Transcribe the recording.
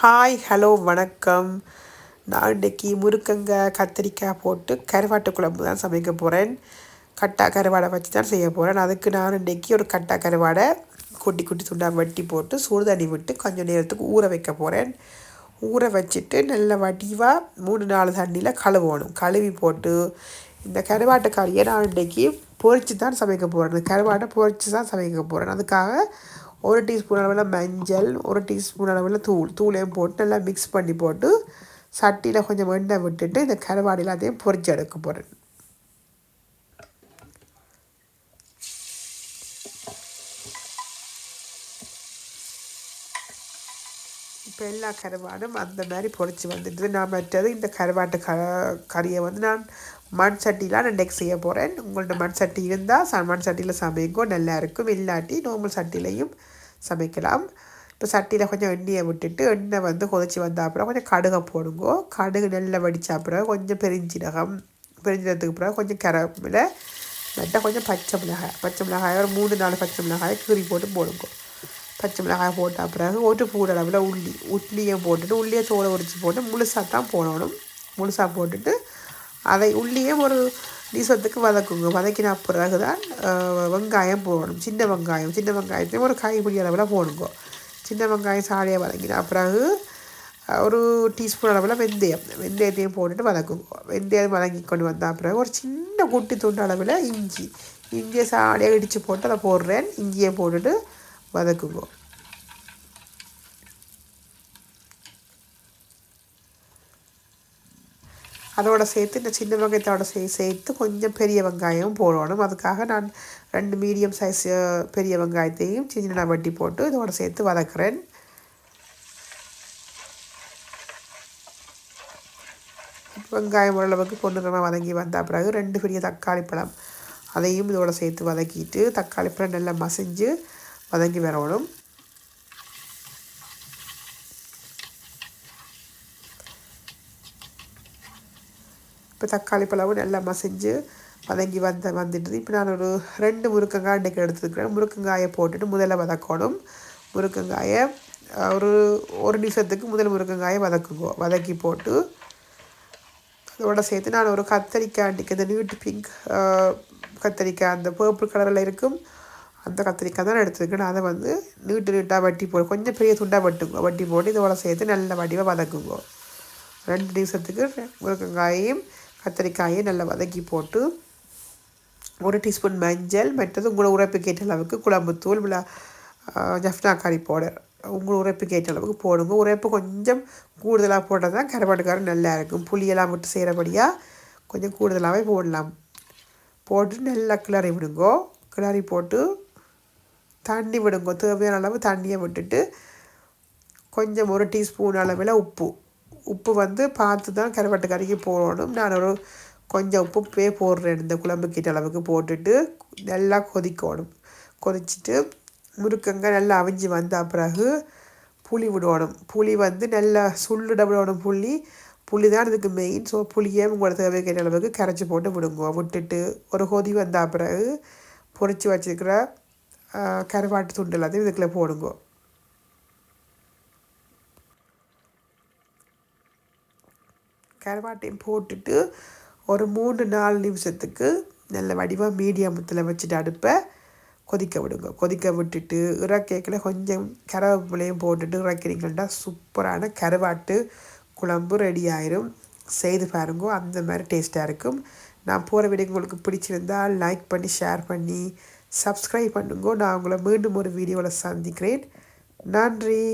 Hi hello வணக்கம். நான் இன்றைக்கி முருக்கங்காய் கத்திரிக்காய் போட்டு கருவாட்டு குழம்பு தான் சமைக்க போகிறேன் கட்டா கருவாடை வச்சு தான் செய்ய போகிறேன் அதுக்கு நான் இன்றைக்கி ஒரு கட்டா கருவாடை குட்டி குட்டி துண்டாக வெட்டி போட்டு சூடு தண்ணி விட்டு கொஞ்சம் நேரத்துக்கு ஊற வைக்க போகிறேன் ஊற வச்சுட்டு நல்ல வடிவாக மூணு நாலு தண்ணியில் கழுவணும். கழுவி போட்டு இந்த கருவாட்டு நான் இன்றைக்கி பொறிச்சு தான் சமைக்க போகிறேன் இந்த கருவாட்டை பொறிச்சு தான் சமைக்க போகிறேன் அதுக்காக ஒரு டீஸ்பூன் அளவில் மஞ்சள் ஒரு டீஸ்பூன் அளவில் தூள். தூளையும் போட்டு நல்லா மிக்ஸ் பண்ணி போட்டு சட்டியில் கொஞ்சம் எண்ணெய் விட்டுட்டு இந்த கருவாடு எல்லாத்தையும் பொரிச்சு எடுக்க போகிறேன் இப்போ எல்லா கருவாடும் அந்த மாதிரி பொறிச்சு வந்துடுது. நான் மற்றது இந்த கருவாட்டு க கறியை வந்து நான் மண் சட்டிலாம் நான் இன்றைக்கு செய்ய போகிறேன் உங்கள்ட்ட மண் சட்டி இருந்தால் ச மண் சட்டியில் சமைங்கோ நல்லா இருக்கும். இல்லாட்டி நார்மல் சட்டிலையும் சமைக்கலாம். இப்போ சட்டியில் கொஞ்சம் எண்ணெயை விட்டுட்டு எண்ணெய் வந்து கொதிச்சு வந்த அப்புறம் கொஞ்சம் கடுகை போடுங்கோ. கடுகு நல்லா வடித்த அப்புறம் கொஞ்சம் பெருஞ்சீரகம் பெருஞ்சீரகத்துக்கு அப்புறம் கொஞ்சம் கிரமில் நட்டால் கொஞ்சம் பச்சை மிளகாய் பச்சை மிளகாய் ஒரு மூணு நாலு பச்சை மிளகாய் கீறி போட்டு போடுங்க. பச்சை மிளகாய் போட்ட பிறகு ஒரு பூடு அளவில் உள்ளி உள்ளியை போட்டுட்டு உள்ளியை தோலை உரித்து போட்டு முழுசாக தான் போடணும். முழுசாக போட்டுட்டு அதை உள்ளேயே ஒரு நீசத்துக்கு வதக்குங்க. வதக்கின பிறகு தான் வெங்காயம் போடணும். சின்ன வெங்காயம் சின்ன வெங்காயத்தையும் ஒரு காய்பிடி அளவில் போடுங்க. சின்ன வெங்காயம் சாலையை வதங்கின பிறகு ஒரு டீஸ்பூன் அளவில் வெந்தயம். வெந்தயத்தையும் போட்டுட்டு வதக்குங்க. வெந்தயம் வதங்கி கொண்டு வந்த பிறகு ஒரு சின்ன குட்டி துண்டு அளவில் இஞ்சி. இஞ்சியை சாலையாக இடித்து போட்டு அதை போடுறேன். இஞ்சியை போட்டுட்டு வதக்குங்க. அதோட சேர்த்து இந்த சின்ன வெங்காயத்தோட சே சேர்த்து கொஞ்சம் பெரிய வெங்காயம் போடணும். அதுக்காக நான் ரெண்டு மீடியம் சைஸ் பெரிய வெங்காயத்தையும் சின்ன வட்டி போட்டு இதோட சேர்த்து வதக்குறேன். வெங்காயம் ஓரளவுக்கு பொண்ணுரமாக வதங்கி வந்த பிறகு ரெண்டு பெரிய தக்காளி பழம் அதையும் இதோட சேர்த்து வதக்கிட்டு தக்காளி பழம் நல்லா மசிஞ்சு வதங்கி வரணும். இப்போ தக்காளி பழமும் நல்லா மசிஞ்சு வதங்கி வந்த வந்துட்டு இப்போ நான் ஒரு ரெண்டு முருக்கங்காய் இன்றைக்கி எடுத்துருக்கிறேன். முருக்கங்காயை போட்டுட்டு முதல்ல வதக்கணும். முருக்கங்காயை ஒரு ஒரு நிமிஷத்துக்கு முதல் முருக்கங்காயை வதக்குங்கோ வதக்கி போட்டு அதோட சேர்த்து நான் ஒரு கத்தரிக்காய் அன்றைக்கி இந்த நீட்டு பிங்க் கத்தரிக்காய் அந்த பர்பிள் கலரில் இருக்கும். அந்த கத்திரிக்காய் தான் எடுத்துருக்கேன் அதை வந்து நீட்டு நீட்டாக வட்டி போடு கொஞ்சம் பெரிய துண்டாக வட்டுங்க வட்டி போட்டு இதோட சேர்த்து நல்ல வடிவாக வதக்குங்க. ரெண்டு நிமிஷத்துக்கு முருங்கங்காயையும் கத்திரிக்காயை நல்லா வதக்கி போட்டு ஒரு டீஸ்பூன் மஞ்சள் மற்றது உங்களோட உரைப்புக்கு கேட்ட அளவுக்கு குழம்புத்தூள் விழா ஜஃப்னா கறி பவுடர். உங்கள் உரைப்புக்கு கேட்ட அளவுக்கு போடுங்க. உரைப்பு கொஞ்சம் கூடுதலாக போட்டால் தான் கருவாட்டுக்காரம் நல்லா இருக்கும். புளியெல்லாம் விட்டு செய்கிறபடியாக கொஞ்சம் கூடுதலாகவே போடலாம். போட்டு நல்லா கிளறி விடுங்கோ. கிளறி போட்டு தண்ணி விடுங்க. தேவையான அளவு தண்ணியை விட்டுட்டு கொஞ்சம் ஒரு டீஸ்பூன் அளவில் உப்பு. உப்பு வந்து பார்த்து தான் கருவாட்டு கறிக்கு போடணும். நான் ஒரு கொஞ்சம் உப்புப்பே போடுறேன் இந்த குழம்பு கிட்ட அளவுக்கு போட்டுட்டு நல்லா கொதிக்கணும். கொதிச்சுட்டு முறுக்கங்க நல்லா அவிஞ்சு வந்த பிறகு புளி விடணும். புளி வந்து நல்லா சுள்ளிட விடணும் புளி. புளி தான் இதுக்கு மெயின் ஸோ புளியை உங்களோட தேவைக்கிற அளவுக்கு கரைச்சி போட்டு விடுங்க. விட்டுட்டு ஒரு கொதி வந்த பிறகு பொறிச்சு வச்சுருக்கிற கருவாட்டு துண்டு எல்லாத்தையும் இதுக்குள்ளே போடுங்க. கருவாட்டையும் போட்டுட்டு ஒரு மூணு நாலு நிமிஷத்துக்கு நல்ல வடிவாக மீடியமத்தில் வச்சுட்டு அடுப்பை கொதிக்க விடுங்க. கொதிக்க விட்டுட்டு இறக்கேக்கில் கொஞ்சம் கருவேப்பிலையும் போட்டுட்டு இறக்கிறீங்கன்னா சூப்பரான கருவாட்டு குழம்பு ரெடி ஆயிரும். செய்து பாருங்க அந்த மாதிரி டேஸ்ட்டாக இருக்கும். நான் போகிற வீடியோ உங்களுக்கு பிடிச்சிருந்தால் லைக் பண்ணி ஷேர் பண்ணி சப்ஸ்கிரைப் பண்ணுங்க. நான் உங்களை மீண்டும் ஒரு வீடியோவில் சந்திக்கிறேன். நன்றி.